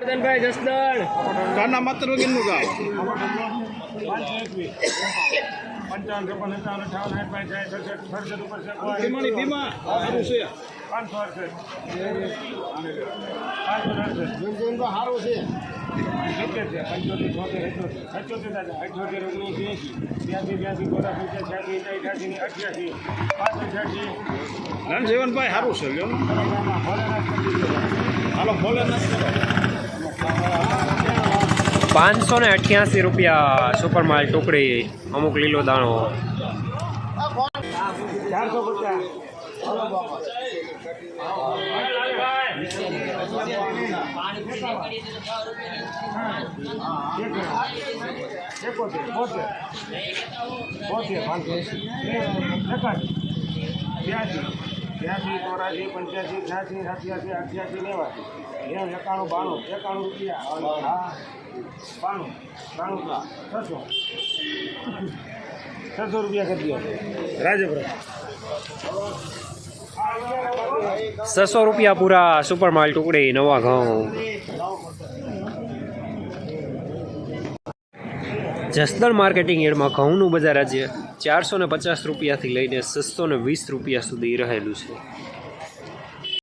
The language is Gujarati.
વર્ધનભાઈ જસદણ. કાના માત્ર વગરનું ગામ. પાંચ ભીમાની ભીમા. સારું છે. પાંચસો પાંચસો સારું છે સિત્તેર છે પંચોતેર છોતેર અઠ્યોતેર અઠ્યોતેર ઓગણીસ એંસી બ્યાસી બ્યાસી ચોરાસ પંચાસ છ્યાસી અઠ્યાસી અઠ્યાસી પાંચસો છ્યાસી જીવનભાઈ સારું છે. હાલો ભોલેનાથ પાંચસો ને અઠ્યાસી રૂપિયા સુપરમાલ ટુકડી અમુક લીલો દાણો. બોતેર બોતેર બ્યાસી ચોરાસી પંચ્યાસી છ્યાસી સત્યાસી અઠ્યાસી નેવાસી નેવું એકાણું બાણું, એકાણું રૂપિયા હા, બાણું બાણું છસો. છસો રૂપિયા કરી દો. રાજપુરા છસો રૂપિયા પૂરા સુપરમાલ ટુકડી, નવા ઘઉં. જસદણ માર્કેટિંગ એડમાં ઘઉંનું બજાર આજે ચારસો ને પચાસ રૂપિયાથી લઈને છસો ને વીસ રૂપિયા સુધી રહેલું છે.